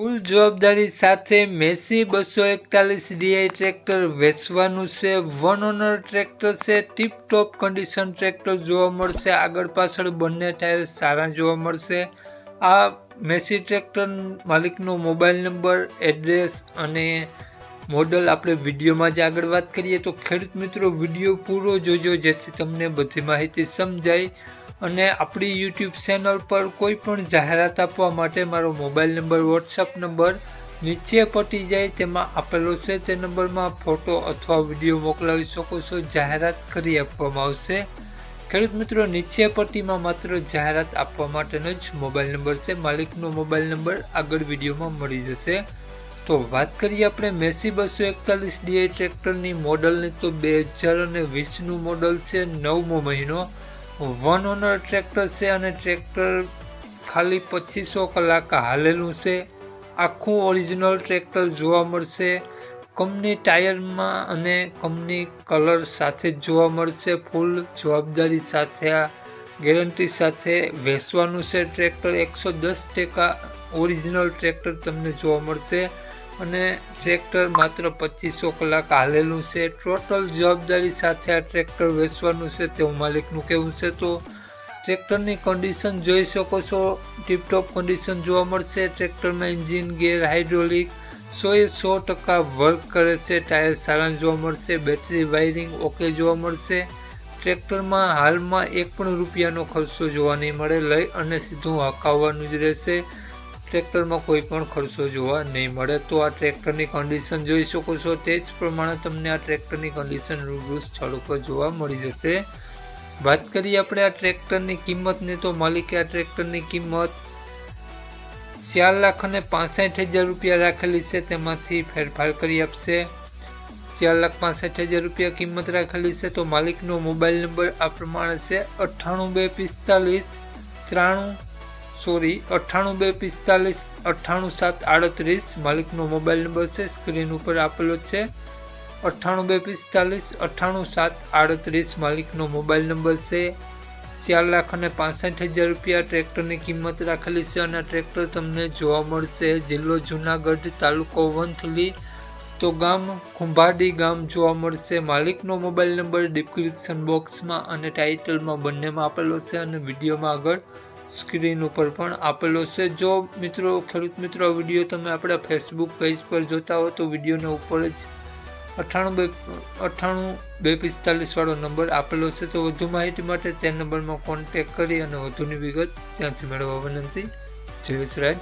ફૂલ જવાબદારી સાથે મેસી બસો એકતાલીસ ડીઆઈ ટ્રેક્ટર વેચવાનું છે. વન ઓનર ટ્રેક્ટર છે. ટીપ ટોપ કન્ડિશન ટ્રેક્ટર જોવા મળશે. આગળ પાછળ બંને ટાયર સારા જોવા મળશે. આ મેસી ટ્રેક્ટર માલિકનો મોબાઈલ નંબર, એડ્રેસ અને મોડલ આપણે વિડીયોમાં જ આગળ વાત કરીએ. તો ખેડૂત મિત્રો, વીડિયો પૂરો જોજો જેથી તમને બધી માહિતી સમજાય. અને આપણી યુટ્યુબ ચેનલ પર કોઈ પણ જાહેરાત આપવા માટે મારો મોબાઈલ નંબર વોટ્સઅપ નંબર નીચે પટી જાય તેમાં આપેલો છે. તે નંબરમાં ફોટો અથવા વીડિયો મોકલાવી શકો છો. જાહેરાત કરી આપવામાં આવશે. ખેડૂત મિત્રો, નીચે પટ્ટીમાં માત્ર જાહેરાત આપવા માટેનો જ મોબાઈલ નંબર છે. માલિકનો મોબાઈલ નંબર આગળ વિડીયોમાં મળી જશે. તો વાત કરીએ આપણે મેસી બસો એકતાલીસ ડીઆઈ ટ્રેક્ટરની મોડલની. તો બે હજાર અને વીસનું મોડલ છે. નવમો મહિનો. વન ઓનર ટ્રેક્ટર છે અને ટ્રેક્ટર ખાલી પચીસો કલાક હાલેલું છે. આખું ઓરિજિનલ ટ્રેક્ટર જોવા મળશે. કંપની ટાયરમાં અને કંપની કલર સાથે જ જોવા મળશે. ફૂલ જવાબદારી સાથે આ ગેરંટી સાથે વેચવાનું છે. ટ્રેક્ટર એકસો દસ ટકા ઓરિજિનલ ટ્રેક્ટર તમને જોવા મળશે. અને ટ્રેક્ટર માત્ર પચીસો કલાક હાલેલું છે. ટોટલ જવાબદારી સાથે આ ટ્રેક્ટર વેચવાનું છે. તેવું માલિકનું કહેવું છે. તો ટ્રેક્ટરની કન્ડિશન જોઈ શકો છો. ટીપટોપ કન્ડિશન જોવા મળશે. ટ્રેક્ટરમાં એન્જિન ગેર હાઇડ્રોલિક સો એ સો ટકા વર્ક કરે છે. ટાયર સારા જોવા મળશે. બેટરી વાયરિંગ ઓકે જોવા મળશે. ટ્રેક્ટરમાં હાલમાં એક પણ રૂપિયાનો ખર્ચો જોવા નહીં મળે. લઈ અને સીધું હકાવવાનું જ રહેશે. ટ્રેક્ટરમાં કોઈ પણ ખર્ચો જોવા નહીં મળે, તો આ ટ્રેક્ટરની કન્ડિશન જોઈ શકો છો. તે જ પ્રમાણે તમને આ ટ્રેક્ટરની કન્ડિશન રૂબરૂ સ્થળ ઉપર જોવા મળી જશે. વાત કરીએ આપણે આ ટ્રેક્ટરની કિંમતની, તો માલિકે આ ટ્રેક્ટરની કિંમત ચાર લાખ અને પાસઠ હજાર રૂપિયા રાખેલી છે. તેમાંથી ફેરફાર કરી આપશે. ચાર લાખ પાસઠ હજાર રૂપિયા કિંમત રાખેલી છે. તો માલિકનો મોબાઈલ નંબર આ પ્રમાણે છે અઠ્ઠાણું બે પિસ્તાલીસ ત્રાણું સોરી, અઠ્ઠાણું બે પિસ્તાલીસ, અઠ્ઠાણું સાત આડત્રીસ. માલિકનો મોબાઈલ નંબર છે, સ્ક્રીન ઉપર આપેલો છે. અઠ્ઠાણું બે પિસ્તાલીસ, અઠ્ઠાણું સાત આડત્રીસ. માલિકનો મોબાઈલ નંબર છે ચાર લાખ અને પાસઠ હજાર રૂપિયા. ટ્રેક્ટરની કિંમત રાખેલી છે અને ટ્રેક્ટર તમને જોવા મળશે. જિલ્લો જુનાગઢ, તાલુકો વંથલી, તો ગામ ખુંભાડી ગામ જોવા મળશે. માલિકનો મોબાઈલ નંબર ડિસ્ક્રિપ્શન બોક્સમાં અને ટાઇટલમાં બંનેમાં આપેલો છે અને વિડીયોમાં આગળ સ્ક્રીન ઉપર પણ આપેલો છે. જો મિત્રો, ખેડૂત મિત્રો, આ વીડિયો તમે આપણા ફેસબુક પેજ પર જોતા હો તો વિડીયોના ઉપર જ અઠ્ઠાણું બે અઠ્ઠાણું બે પિસ્તાલીસવાળો નંબર આપેલો છે. તો વધુ માહિતી માટે તે નંબરમાં કોન્ટેક કરી અને વધુની વિગત ત્યાંથી મેળવવા વિનંતી. જયેશ રાજ.